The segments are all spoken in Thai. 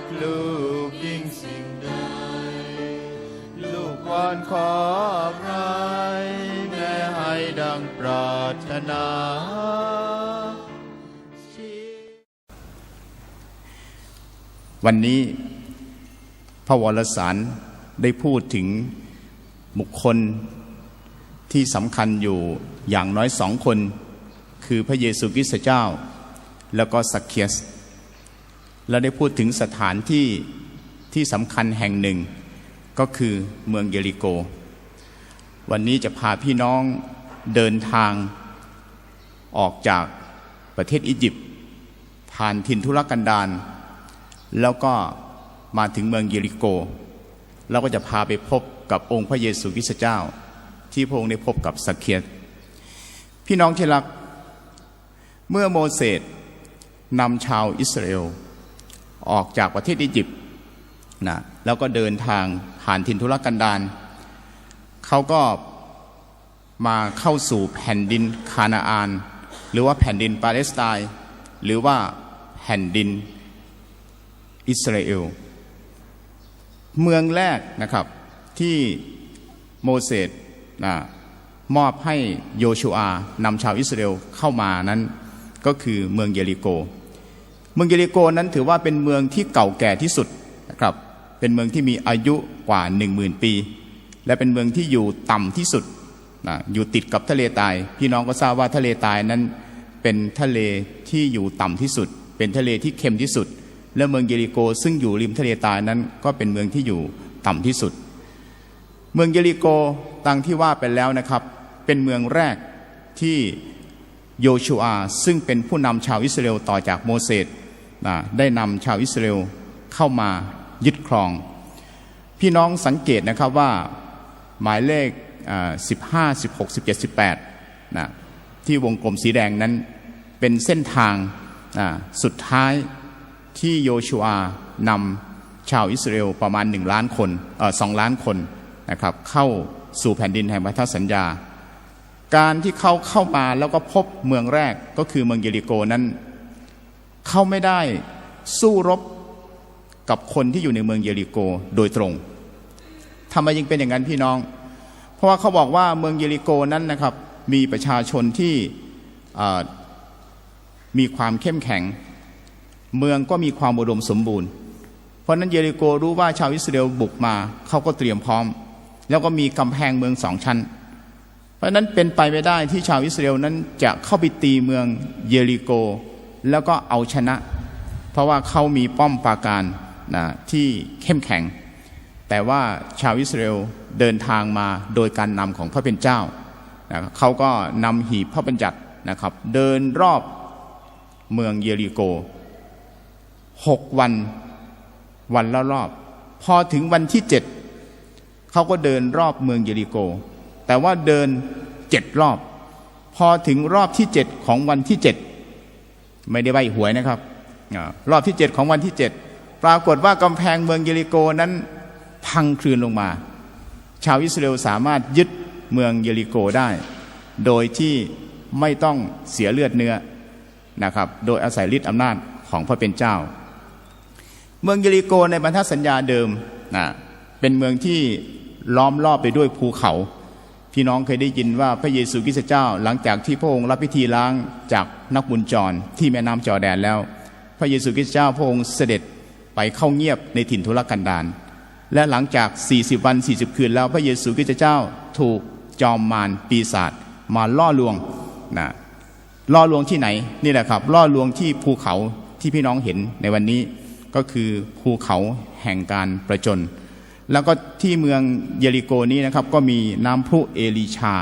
กลูกยิ่งสิ่งใด ลูกวอนขอใครแม่ให้ดังปรารถนาวันนี้พระวรสารได้พูดถึงบุคคลที่สำคัญอยู่อย่างน้อยสองคน คือพระเยซูคริสต์เจ้า แล้วก็สักเคียส และได้พูดถึงสถานที่ที่สำคัญแห่งหนึ่ง ก็คือเมืองเยริโก วันนี้จะพาพี่น้องเดินทางออกจากประเทศอียิปต์ผ่านถิ่นทุรกันดารแล้วก็มาถึงเมืองเยริโก เราก็จะพาไปพบกับองค์พระเยซูคริสต์เจ้า ที่พระองค์ได้พบกับสักเคียพี่น้องที่รัก เมื่อโมเสสนำชาวอิสราเอล ออกจากประเทศอียิปต์นะแล้วก็เดินทางผ่านถิ่นทุรกันดารเขาก็มาเข้าสู่แผ่นดินคานาอาน หรือว่าแผ่นดินปาเลสไตน์หรือว่าแผ่นดินอิสราเอล เมืองแรกนะครับที่โมเสสนะมอบให้โยชูอานำชาวอิสราเอลเข้ามานั้นก็คือเมืองเยริโก มืองเยริโกนั้นถือว่าเป็นเมืองที่เก่าแก่ที่สุดนะครับ เป็นเมืองที่มีอายุกว่า 1 0,000 ปี และเป็นเมืองที่อยู่ต่ำที่สุดนะอยู่ติดกับทะเลตาย พี่น้องก็ทราบว่าทะเลตายนั้นเป็นทะเลที่อยู่ต่ำที่สุด เป็นทะเลที่เค็มที่สุด และเมืองเยริโกซึ่งอยู่ริมทะเลตายนั้นก็เป็นเมืองที่อยู่ต่ำที่สุด เมืองเยริโกดังที่ว่าไปแล้วนะครับ เป็นเมืองแรกที่โยชูอาซึ่งเป็นผู้นำชาวอิสราเอลต่อจากโมเสส ได้นำชาวอิสราเอลเข้ามายึดครอง พี่น้องสังเกตนะครับว่าหมายเลข 15 16 17 18นะที่วงกลมสีแดงนั้นเป็นเส้นทางสุดท้ายที่โยชูอานำชาวอิสราเอลประมาณ 1 ล้านคนสองล้านคนนะครับเข้าสู่แผ่นดินแห่งพันธสัญญา การที่เขาเข้ามาแล้วก็พบเมืองแรกก็คือเมืองเยริโกนั้น เขาไม่ได้สู้รบกับคนที่อยู่ในเมืองเยริโกโดยตรงทำไมยังเป็นอย่างนั้นพี่น้อง เพราะว่าเขาบอกว่าเมืองเยริโกนั้นนะครับ มีประชาชนที่มีความเข้มแข็ง เมืองก็มีความอุดมสมบูรณ์ เพราะนั้นเยริโกรู้ว่าชาวอิสราเอลบุกมาเขาก็เตรียมพร้อม แล้วก็มีกำแพงเมืองสองชั้น เพราะนั้นเป็นไปไม่ได้ที่ชาวอิสราเอลนั้นจะเข้าไปตีเมืองเยริโก แล้วก็เอาชนะ เพราะว่าเขามีป้อมปราการนะที่เข้มแข็ง แต่ว่าชาวอิสราเอลเดินทางมาโดยการนำของพระเป็นเจ้านะเขาก็นำหีบพระบัญญัตินะครับ เดินรอบเมืองเยริโกหกวันวันละรอบ พอถึงวันที่เจ็ดเขาก็เดินรอบเมืองเยริโก แต่ว่าเดินเจ็ดรอบ พอถึงรอบที่เจ็ดของวันที่เจ็ด ไม่ได้ใบหวยนะครับรอบที่เจ็ดของวันที่เจ็ดปรากฏว่ากำแพงเมืองเยริโกนั้นพังคลืนลงมา ชาวอิสราเอลสามารถยึดเมืองเยริโกได้ โดยที่ไม่ต้องเสียเลือดเนื้อนะครับ โดยอาศัยฤทธิ์อำนาจของพระเป็นเจ้า เมืองเยริโกในบรรทัดสัญญาเดิมนะเป็นเมืองที่ล้อมรอบไปด้วยภูเขา พี่น้องเคยได้ยินว่าพระเยซูคริสต์เจ้า หลังจากที่พระองค์รับพิธีล้างจากนักบุญจรที่แม่น้ำจอแดนแล้ว พระเยซูคริสต์เจ้าพระองค์เสด็จไปเข้าเงียบในถิ่นทุรกันดารและหลังจาก 40 วัน 40 คืนแล้วพระเยซูคริสต์เจ้าถูกจอมมารปีศาจมาล่อลวงนะล่อลวงที่ไหนนี่แหละครับล่อลวงที่ภูเขาที่พี่น้องเห็นในวันนี้ก็คือภูเขาแห่งการประจน แล้วก็ที่เมืองเยริโกนี้นะครับ ก็มีน้ำพุเอลีชา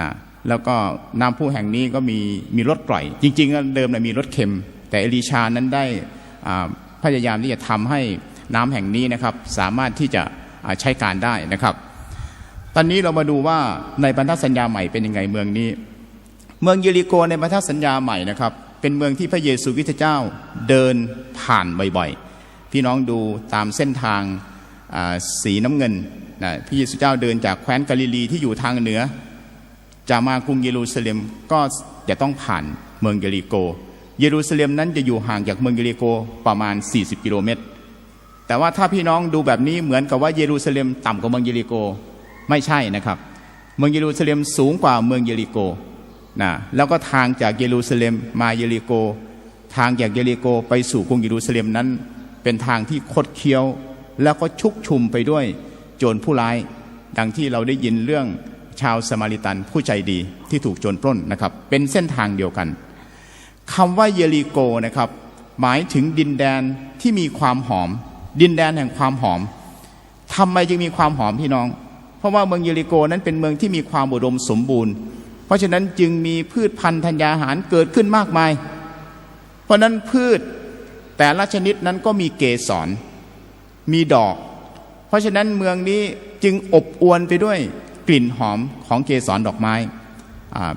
นะแล้วก็น้ำพุแห่งนี้ก็มีมีรถปล่อย จริงๆเดิมนะมีรถเค็ม แต่เอลีชานั้นได้พยายามที่จะทำให้น้ำแห่งนี้นะครับ สามารถที่จะใช้การได้นะครับ ตอนนี้เรามาดูว่าในบรรทัดสัญญาใหม่เป็นยังไงเมืองนี้ เมืองเยริโกในบรรทัดสัญญาใหม่นะครับ เป็นเมืองที่พระเยซูคริสต์เจ้าเดินผ่านบ่อยๆ พี่น้องดูตามเส้นทาง สีน้ำเงินนะพระเยซูเจ้าเดินจากแคว้นกาลิลีที่อยู่ทางเหนือ จะมากรุงเยรูซาเล็มก็จะต้องผ่านเมืองเยริโก เยรูซาเล็มนั้นจะอยู่ห่างจากเมืองเยริโกประมาณ 40 กิโลเมตร แต่ว่าถ้าพี่น้องดูแบบนี้เหมือนกับว่าเยรูซาเล็มต่ำกว่าเมืองเยริโกไม่ใช่นะครับ เมืองเยรูซาเล็มสูงกว่าเมืองเยริโกนะแล้วก็ทางจากเยรูซาเล็มมาเยริโก ทางจากเยริโกไปสู่กรุงเยรูซาเล็มนั้น เป็นทางที่คดเคี้ยว แล้วก็ชุกชุมไปด้วยโจรผู้ร้าย ดังที่เราได้ยินเรื่องชาวสมาริตันผู้ใจดีที่ถูกโจรปล้นนะครับ เป็นเส้นทางเดียวกันคำว่าเยริโกนะครับ หมายถึงดินแดนที่มีความหอม ดินแดนแห่งความหอมทำไมจึงมีความหอมพี่น้อง เพราะว่าเมืองเยริโกนั้นเป็นเมืองที่มีความอุดมสมบูรณ์ เพราะฉะนั้นจึงมีพืชพันธุ์ธัญญาหารเกิดขึ้นมากมาย เพราะฉะนั้นพืชแต่ละชนิดนั้นก็มีเกสร มีดอก เพราะฉะนั้นเมืองนี้จึงอบอวลไปด้วยกลิ่นหอมของเกสรดอกไม้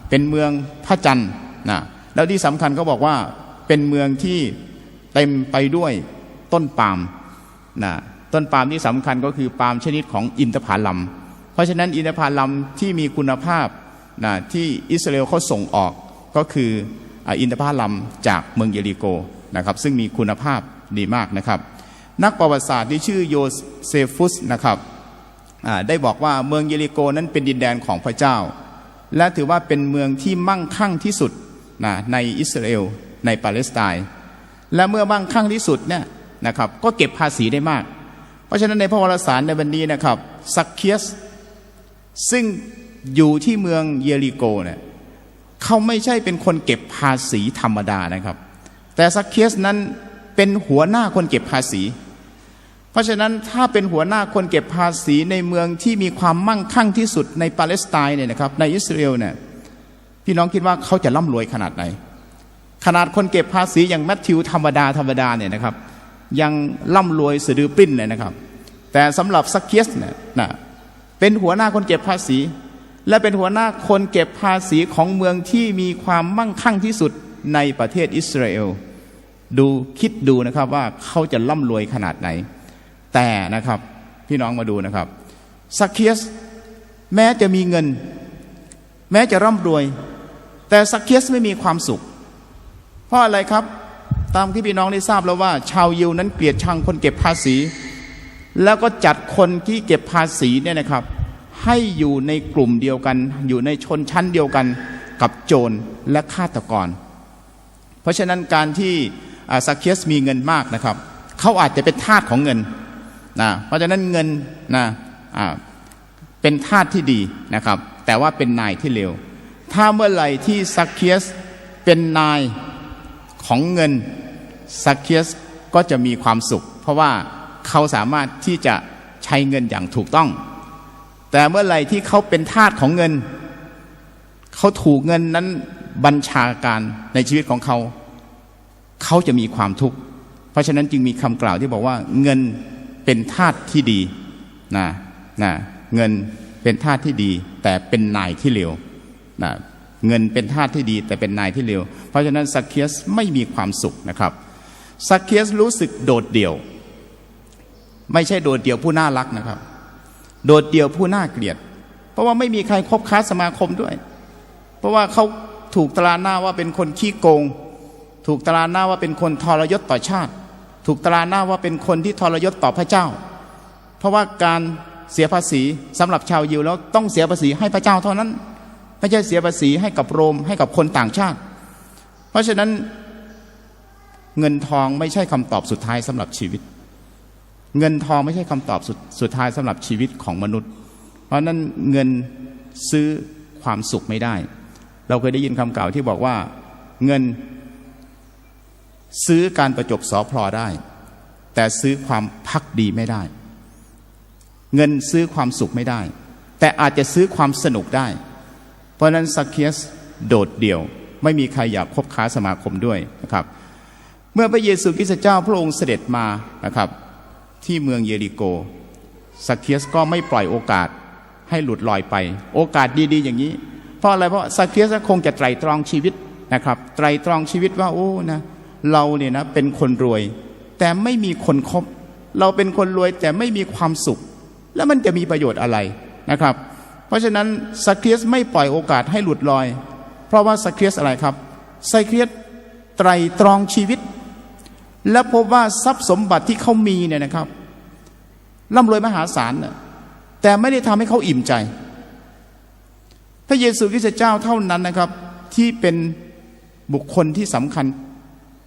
เป็นเมืองพระจันทร์นะแล้วที่สำคัญเขาบอกว่าเป็นเมืองที่เต็มไปด้วยต้นปาล์มนะต้นปาล์มที่สำคัญก็คือปาล์มชนิดของอินทผลัม เพราะฉะนั้นอินทผลัมที่มีคุณภาพนะที่อิสราเอลเขาส่งออกก็คืออ่าอินทผลัมจากเมืองเยริโกนะครับซึ่งมีคุณภาพดีมากนะครับ นักประวัติศาสตร์ที่ชื่อโยเซฟุสนะครับได้บอกว่าเมืองเยริโกนั้นเป็นดินแดนของพระเจ้า และถือว่าเป็นเมืองที่มั่งคั่งที่สุดนะในอิสราเอลในปาเลสไตน์และเมื่อมั่งคั่งที่สุดเนี่ยนะครับก็เก็บภาษีได้มาก เพราะฉะนั้นในพระวรสารในวันนี้นะครับซักเคียสซึ่งอยู่ที่เมืองเยริโกเนี่ยเขาไม่ใช่เป็นคนเก็บภาษีธรรมดานะครับ แต่ซักเคียสนั้น เป็นหัวหน้าคนเก็บภาษี เพราะฉะนั้นถ้าเป็นหัวหน้าคนเก็บภาษีในเมืองที่มีความมั่งคั่งที่สุดในปาเลสไตน์เนี่ยนะครับในอิสราเอลเนี่ยพี่น้องคิดว่าเขาจะร่ำรวยขนาดไหน ขนาดคนเก็บภาษีอย่างแมทธิวธรรมดาธรรมดาเนี่ยนะครับ ยังร่ำรวยสะดือปริ้นเลยนะครับ แต่สำหรับซักเคียสเนี่ยนะเป็นหัวหน้าคนเก็บภาษี และเป็นหัวหน้าคนเก็บภาษีของเมืองที่มีความมั่งคั่งที่สุดในประเทศอิสราเอล ดูคิดดูนะครับว่าเขาจะร่ำรวยขนาดไหน แต่นะครับพี่น้องมาดูนะครับซักเคียสแม้จะมีเงิน แม้จะร่ำรวย แต่ซักเคียสไม่มีความสุข เพราะอะไรครับ ตามที่พี่น้องได้ทราบแล้วว่า ชาวยิวนั้นเกลียดชังคนเก็บภาษี แล้วก็จัดคนที่เก็บภาษีเนี่ยนะครับ ให้อยู่ในกลุ่มเดียวกัน อยู่ในชนชั้นเดียวกันกับโจรและฆาตกร เพราะฉะนั้นการที่ ซักเคียสมีเงินมากนะครับ เขาอาจจะเป็นทาสของเงินนะเพราะฉะนั้นเงินนะเป็นทาสที่ดีนะครับ แต่ว่าเป็นนายที่เลวถ้าเมื่อไหร่ที่ซักเคียสเป็นนายของเงินซักเคียสก็จะมีความสุข เพราะว่าเขาสามารถที่จะใช้เงินอย่างถูกต้อง แต่เมื่อไหร่ที่เขาเป็นทาสของเงิน เขาถูกเงินนั้นบัญชาการในชีวิตของเขา เขาจะมีความทุกข์ เพราะฉะนั้นจึงมีคำกล่าวที่บอกว่าเงินเป็นทาสที่ดีนะนะเงินเป็นทาสที่ดี แต่เป็นนายที่เลวนะเงินเป็นทาสที่ดี แต่เป็นนายที่เลวเพราะฉะนั้นซักเคียสไม่มีความสุขนะครับซักเคียสรู้สึกโดดเดี่ยว ไม่ใช่โดดเดี่ยวผู้น่ารักนะครับ โดดเดี่ยวผู้น่าเกลียด เพราะว่าไม่มีใครคบค้าสมาคมด้วย เพราะว่าเขาถูกตราหน้าว่าเป็นคนขี้โกง ถูกตราหน้าว่าเป็นคนทรยศต่อชาติ ถูกตราหน้าว่าเป็นคนที่ทรยศต่อพระเจ้า เพราะว่าการเสียภาษีสำหรับชาวยิวแล้วต้องเสียภาษีให้พระเจ้าเท่านั้น ไม่ใช่เสียภาษีให้กับโรมให้กับคนต่างชาติ เพราะฉะนั้นเงินทองไม่ใช่คำตอบสุดท้ายสำหรับชีวิต เงินทองไม่ใช่คำตอบสุดสุดท้ายสำหรับชีวิตของมนุษย์ เพราะนั้นเงินซื้อความสุขไม่ได้ เราเคยได้ยินคำกล่าวที่บอกว่าเงิน ซื้อการประจบสอพลอได้ แต่ซื้อความพักดีไม่ได้ เงินซื้อความสุขไม่ได้ แต่อาจจะซื้อความสนุกได้ เพราะนั้นซักเคียสโดดเดี่ยว ไม่มีใครอยากคบค้าสมาคมด้วยนะครับ เมื่อพระเยซูคริสต์เจ้าพระองค์เสด็จมานะครับ ที่เมืองเยริโกซักเคียสก็ไม่ปล่อยโอกาสให้หลุดลอยไป โอกาสดีๆ อย่างนี้ เพราะอะไรเพราะซักเคียสคงจะไตรตรองชีวิตนะครับ ไตรตรองชีวิตว่าโอ้นะ เราเนี่ยนะเป็นคนรวย แต่ไม่มีคนคบ เราเป็นคนรวยแต่ไม่มีความสุข แล้วมันจะมีประโยชน์อะไรนะครับ เพราะฉะนั้นซักเคียสไม่ปล่อยโอกาสให้หลุดลอย เพราะว่าซักเคียสอะไรครับซักเคียสไตรตรองชีวิต และพบว่าทรัพย์สมบัติที่เขามีเนี่ยนะครับร่ำรวยมหาศาลน่ะแต่ไม่ได้ทำให้เขาอิ่มใจพระเยซูคริสต์เจ้าเท่านั้นนะครับ ที่เป็นบุคคลที่สำคัญ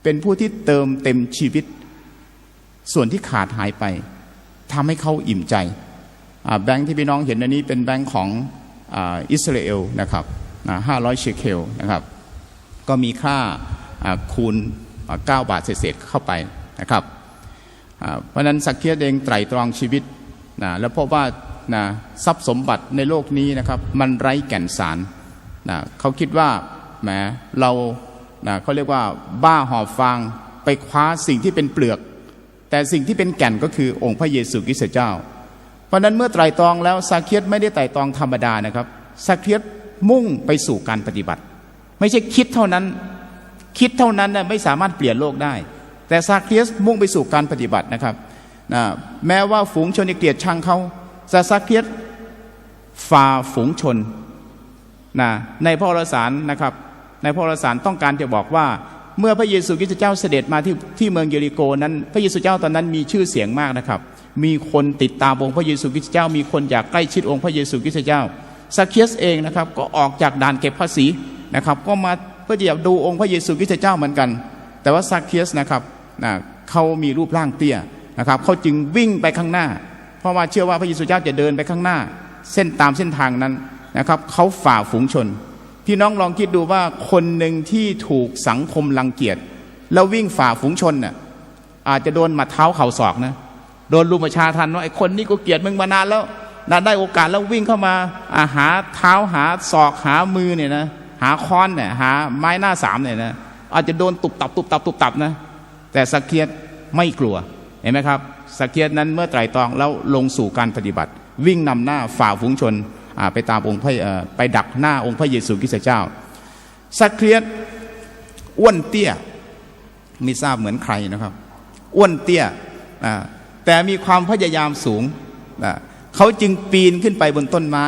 เป็นผู้ที่เติมเต็มชีวิต ส่วนที่ขาดหายไปทำให้เขาอิ่มใจแบงค์ที่พี่น้องเห็นอันนี้เป็นแบงค์ของอ,อิสราเอลนะครับห้าร้อยเชเคลนะครับ ก็มีค่าคูณอ่า9บาทเศษๆเข้าไปนะครับเพราะฉะนั้นสักเคียเองไตรตรองชีวิตนะแล้วพบว่านะทรัพย์สมบัติในโลกนี้นะครับ มันไร้แก่นสารนะเขาคิดว่าแหมเรา นะเขาเรียกว่าบ้าหอบฟางไปคว้าสิ่งที่เป็นเปลือก แต่สิ่งที่เป็นแก่นก็คือองค์พระเยซูคริสต์เจ้า เพราะนั้นเมื่อไตรตรองแล้วซาเคียสไม่ได้ไตรตรองธรรมดานะครับซาเคียสมุ่งไปสู่การปฏิบัติ ไม่ใช่คิดเท่านั้น คิดเท่านั้นนะไม่สามารถเปลี่ยนโลกได้ แต่ซาเคียสมุ่งไปสู่การปฏิบัตินะครับนะแม้ว่าฝูงชนจะเกลียดชังเขาแต่ซาเคียสฝ่าฝูงชนนะในพระรสารนะครับ ในพระวรสารต้องการจะบอกว่า เมื่อพระเยซูคริสต์เจ้าเสด็จมาที่ที่เมืองเยริโกนั้น พระเยซูเจ้าตอนนั้นมีชื่อเสียงมากนะครับ มีคนติดตามองค์พระเยซูคริสต์เจ้า มีคนอยากใกล้ชิดองค์พระเยซูคริสต์เจ้าซาเคียสเองนะครับก็ออกจากด่านเก็บภาษีนะครับ ก็มาเพื่อจะดูองค์พระเยซูคริสต์เจ้าเหมือนกัน แต่ว่าซาเคียสนะครับนะเขามีรูปร่างเตี้ยนะครับเขาจึงวิ่งไปข้างหน้า เพราะว่าเชื่อว่าพระเยซูเจ้าจะเดินไปข้างหน้า เส้นตามเส้นทางนั้นนะครับเขาฝ่าฝูงชน พี่น้องลองคิดดูว่าคนหนึ่งที่ถูกสังคมรังเกียจแล้ววิ่งฝ่าฝูงชนน่ะอาจจะโดนหมัดเท้าเข่าศอกนะโดนลุมประชาทันว่าไอ้คนนี้ก็เกลียดมึงมานานแล้วนะได้โอกาสแล้ววิ่งเข้ามาอาหาเท้าหาศอกหามือเนี่ยนะหาค้อนเนี่ยหาไม้หน้าสามเนี่ยนะอาจจะโดนตุบตับตุบตับตุบตับนะแต่สักเคียดไม่กลัวเห็นไหมครับสักเคียดนั้นเมื่อไตร่ตรองแล้วลงสู่การปฏิบัติ วิ่งนำหน้าฝ่าฝูงชน ไปตามองค์พระไปดักหน้าองค์พระเยซูคริสต์เจ้าสักเคียดอ้วนเตี้ยไม่ทราบเหมือนใครนะครับ อ้วนเตี้ยแต่มีความพยายามสูง เขาจึงปีนขึ้นไปบนต้นไม้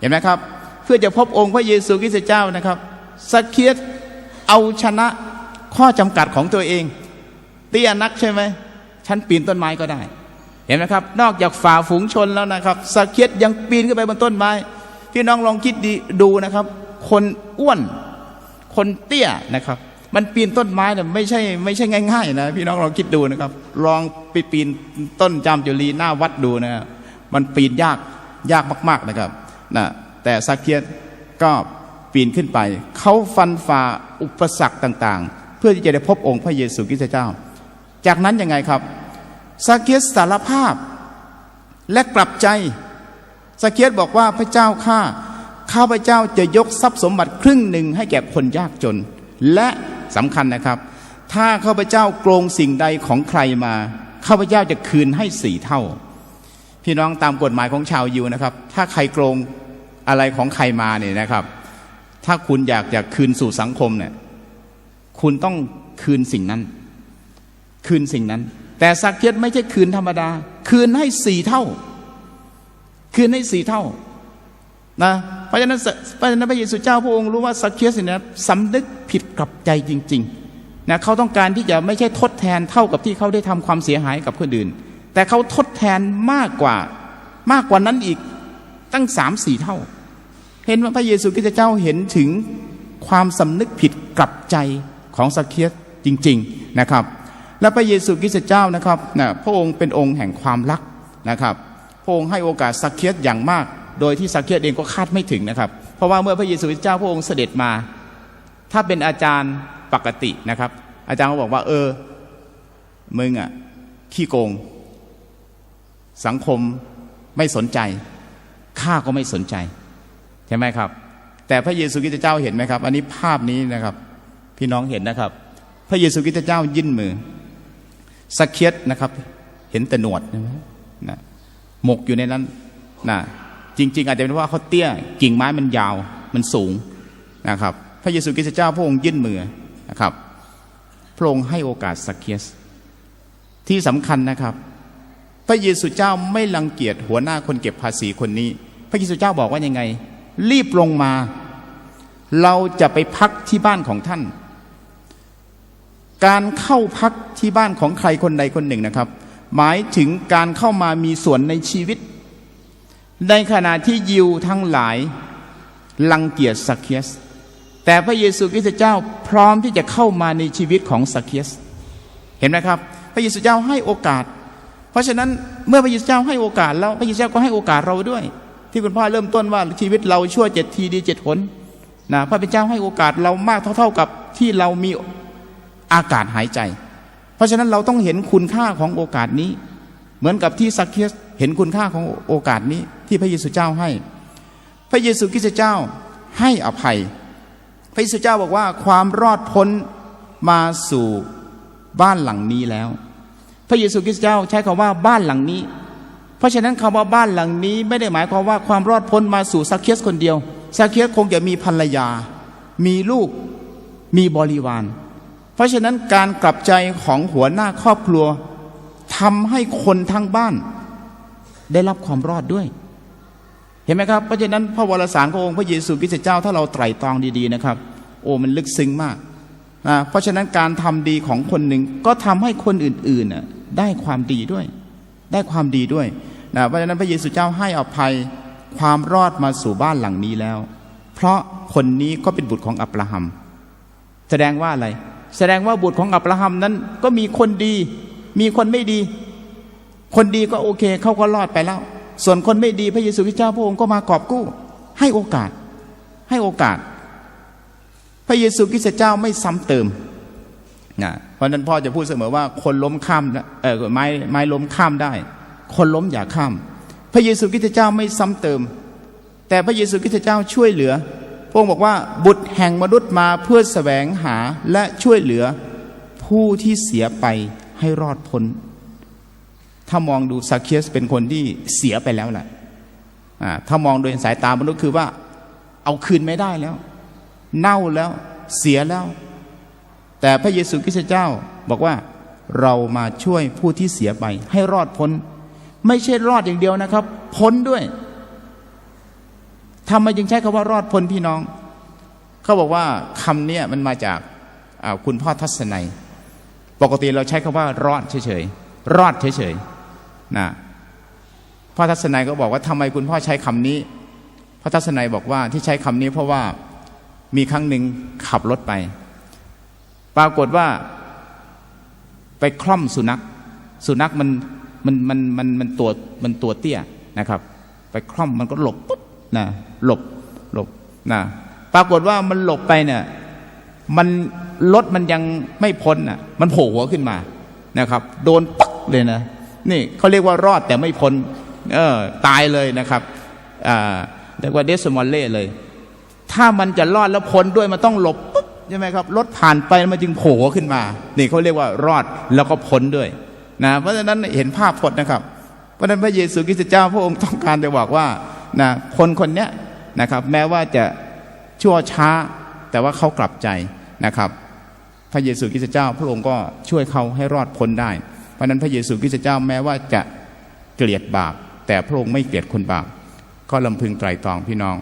เห็นไหมครับ เพื่อจะพบองค์พระเยซูคริสต์เจ้านะครับสักเคียดเอาชนะข้อจำกัดของตัวเอง เตี้ยนักใช่ไหมฉันปีนต้นไม้ก็ได้ เห็นไหมครับ นอกจากฝ่าฝูงชนแล้วนะครับสักเคียดยังปีนขึ้นไปบนต้นไม้พี่น้องลองคิดดีดูนะครับ คนอ้วน คนเตี้ยนะครับ มันปีนต้นไม้เนี่ยไม่ใช่ไม่ใช่ง่าย ๆ นะ พี่น้องลองคิดดูนะครับ ลองไปปีนต้นจามจุลีหน้าวัดดูนะครับมันปีนยากยากมาก ๆนะครับนะแต่ซาเคียสก็ปีนขึ้นไป เขาฟันฝ่าอุปสรรคต่าง ๆ เพื่อที่จะได้พบองค์พระเยซูคริสต์เจ้า จากนั้นยังไงครับ ซาเคียสสารภาพ และกลับใจซาเคียสบอกว่าพระเจ้าข้าข้าพระเจ้าจะยกทรัพย์สมบัติครึ่งหนึ่งให้แก่คนยากจน และสำคัญนะครับ ถ้าข้าพเจ้าโกงสิ่งใดของใครมาข้าพเจ้าจะคืนให้สี่เท่า พี่น้องตามกฎหมายของชาวยิวนะครับ ถ้าใครโกงอะไรของใครมาเนี่ยนะครับ ถ้าคุณอยากจะคืนสู่สังคมเนี่ยคุณต้องคืนสิ่งนั้น คืนสิ่งนั้น แต่สักเคียสไม่ใช่คืนธรรมดา คืนให้สี่เท่า คืนให้สี่เท่านะเพราะฉะนั้นเพราะฉะนั้นพระเยซูเจ้าพระองค์รู้ว่าสักเคียสเนี่ยสำนึกผิดกลับใจจริงๆนะเขาต้องการที่จะไม่ใช่ทดแทนเท่ากับที่เขาได้ทำความเสียหายกับคนอื่น แต่เขาทดแทนมากกว่ามากกว่านั้นอีกตั้งสามสี่เท่า เห็นว่าพระเยซูคริสต์เจ้าเห็นถึงความสำนึกผิดกลับใจของสักเคียสจริง ๆนะครับ และพระเยซูคริสต์เจ้านะครับนะพระองค์เป็นองค์แห่งความรักนะครับ พระองค์ให้โอกาสสักเคียสอย่างมาก โดยที่สักเคียสเองก็คาดไม่ถึงนะครับ เพราะว่าเมื่อพระเยซูคริสต์เจ้าพระองค์เสด็จมา ถ้าเป็นอาจารย์ปกตินะครับ อาจารย์ก็บอกว่า เออมึงอะขี้โกง สังคมไม่สนใจข้าก็ไม่สนใจใช่ไหมครับ แต่พระเยซูคริสต์เจ้าเห็นไหมครับ อันนี้ภาพนี้นะครับ พี่น้องเห็นนะครับ พระเยซูคริสต์เจ้ายื่นมือ สักเคียดนะครับ เห็นแต่หนวดนะนะหมกอยู่ในนั้นนะจริง ๆ อาจจะเป็นเพราะว่าเขาเตี้ยกิ่งไม้มันยาวมันสูงนะครับ พระเยซูคริสต์เจ้าพระองค์ยื่นมือนะครับพระองค์ให้โอกาสสักเคียสที่สำคัญนะครับ พระเยซูเจ้าไม่รังเกียจหัวหน้าคนเก็บภาษีคนนี้ พระเยซูเจ้าบอกว่ายังไง รีบลงมา เราจะไปพักที่บ้านของท่าน การเข้าพักที่บ้านของใครคนใดคนหนึ่งนะครับ หมายถึงการเข้ามามีส่วนในชีวิต ในขณะที่ยิวทั้งหลายรังเกียจสักเคียส แต่พระเยซูคริสต์เจ้าพร้อมที่จะเข้ามาในชีวิตของสักเคียส เห็นไหมครับ พระเยซูเจ้าให้โอกาส เพราะฉะนั้นเมื่อพระเยซูเจ้าให้โอกาสแล้วพระเยซูเจ้าก็ให้โอกาสเราด้วย ที่คุณพ่อเริ่มต้นว่าชีวิตเราชั่วเจ็ดทีดีเจ็ดหนนะพระเป็นเจ้าให้โอกาสเรามากเท่า ๆกับที่เรามี อากาศหายใจ เพราะฉะนั้นเราต้องเห็นคุณค่าของโอกาสนี้ เหมือนกับที่ซักเคียสเห็นคุณค่าของโอกาสนี้ ที่พระเยซูเจ้าให้ พระเยซูคริสต์เจ้าให้อภัย พระเยซูเจ้าบอกว่าความรอดพ้นมาสู่บ้านหลังนี้แล้ว พระเยซูคริสต์เจ้าใช้คำว่าบ้านหลังนี้ เพราะฉะนั้นคำว่าบ้านหลังนี้ไม่ได้หมายความว่าความรอดพ้นมาสู่ซักเคียสคนเดียวซักเคียสคงจะมีภรรยา มีลูกมีบริวาร เพราะฉะนั้นการกลับใจของหัวหน้าครอบครัวทำให้คนทั้งบ้าน ได้รับความรอดด้วย เห็นไหมครับ เพราะฉะนั้นพระวรสารขององค์พระเยซูคริสต์เจ้าถ้าเราไตร่ตรองดีๆนะครับ โอ้มันลึกซึ้งมากนะเพราะฉะนั้นการทำดีของคนหนึ่งก็ทำให้คนอื่นๆน่ะได้ความดีด้วย ได้ความดีด้วยนะเพราะฉะนั้นพระเยซูเจ้าให้อภัยความรอดมาสู่บ้านหลังนี้แล้ว เพราะคนนี้ก็เป็นบุตรของอับราฮัม แสดงว่าอะไร แสดงว่าบุตรของอับราฮัมนั้น ก็มีคนดี มีคนไม่ดี คนดีก็โอเคเขาก็รอดไปแล้ว ส่วนคนไม่ดีพระเยซูคริสต์เจ้าพระองค์ก็มากอบกู้ ให้โอกาส ให้โอกาส พระเยซูคริสต์เจ้าไม่ซ้ำเติมนะเพราะนั้นพ่อจะพูดเสมอว่าคนล้มข้ามเออไม้ไม้ล้มข้ามได้ คนล้มอย่าข้าม พระเยซูคริสต์เจ้าไม่ซ้ำเติม แต่พระเยซูคริสต์เจ้าช่วยเหลือ พระองค์บอกว่าบุตรแห่งมนุษย์มาเพื่อแสวงหาและช่วยเหลือผู้ที่เสียไปให้รอดพ้น ถ้ามองดูซักเคียสเป็นคนที่เสียไปแล้วแหละอ่าถ้ามองโดยสายตามนุษย์คือว่า เอาคืนไม่ได้แล้ว เน่าแล้วเสียแล้ว แต่พระเยซูคริสต์เจ้าบอกว่าเรามาช่วยผู้ที่เสียไปให้รอดพ้น ไม่ใช่รอดอย่างเดียวนะครับ พ้นด้วย ทำไมจึงใช้คำว่ารอดพ้นพี่น้อง เขาบอกว่าคำนี้มันมาจากคุณพ่อทัศนัย ปกติเราใช้คำว่ารอดเฉยๆรอดเฉยๆนะพ่อทัศนัยก็บอกว่าทำไมคุณพ่อใช้คำนี้พ่อทัศนัยบอกว่าที่ใช้คำนี้เพราะว่ามีครั้งหนึ่งขับรถไป ปรากฏว่าไปคล่อมสุนัข สุนัขมันมันมันมันมันตัวมันตัวเตี้ยนะครับ ไปคล่อมมันก็หลบปุ๊บ นะหลบหลบนะปรากฏว่ามันหลบไปเนี่ยมันรถมันยังไม่พ้นอะ มันโผล่หัวขึ้นมานะครับ โดนปักเลยนะนี่เขาเรียกว่ารอดแต่ไม่พ้นเออตายเลยนะครับอ่าเรียกว่าเดสมอลเล่เลย ถ้ามันจะรอดแล้วพ้นด้วยมันต้องหลบปุ๊บใช่ไหมครับรถผ่านไปมันจึงโผล่ขึ้นมา นี่เขาเรียกว่ารอดแล้วก็พ้นด้วยนะเพราะฉะนั้นเห็นภาพพจน์นะครับ เพราะฉะนั้นพระเยซูคริสต์เจ้าพระองค์ต้องการจะบอกว่า นะคนคนเนี้ยนะครับแม้ว่าจะชั่วช้าแต่ว่าเขากลับใจนะครับ พระเยซูคริสต์เจ้า พระองค์ก็ช่วยเขาให้รอดพ้นได้ เพราะนั้นพระเยซูคริสต์เจ้าแม้ว่าจะเกลียดบาป แต่พระองค์ไม่เกลียดคนบาป ก็ลำพึงไตรตรองพี่น้อง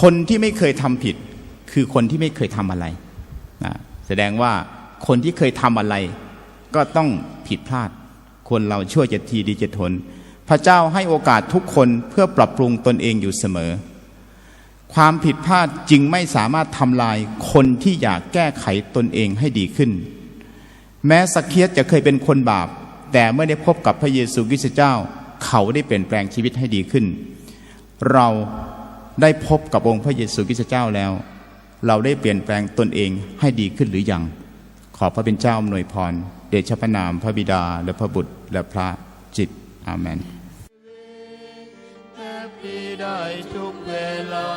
คนที่ไม่เคยทำผิดคือคนที่ไม่เคยทำอะไรนะแสดงว่าคนที่เคยทำอะไรก็ต้องผิดพลาด คนเราช่วเจ็ดทีดีจ็ดทน พระเจ้าให้โอกาสทุกคนเพื่อปรับปรุงตนเองอยู่เสมอ ความผิดพลาดจึงไม่สามารถทำลายคนที่อยากแก้ไขตนเองให้ดีขึ้น แม้สักเคียสจะเคยเป็นคนบาป แต่เมื่อได้พบกับพระเยซูคริสต์เจ้า เขาได้เปลี่ยนแปลงชีวิตให้ดีขึ้น เราได้พบกับองค์พระเยซูคริสต์เจ้าแล้ว เราได้เปลี่ยนแปลงตนเองให้ดีขึ้นหรือยัง ขอพระเป็นเจ้าอำนวยพร เดชพระนามพระบิดาและพระบุตรและพระจิตอาเมน ปี้ได้ทุกเวลา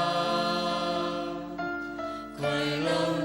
คอยระ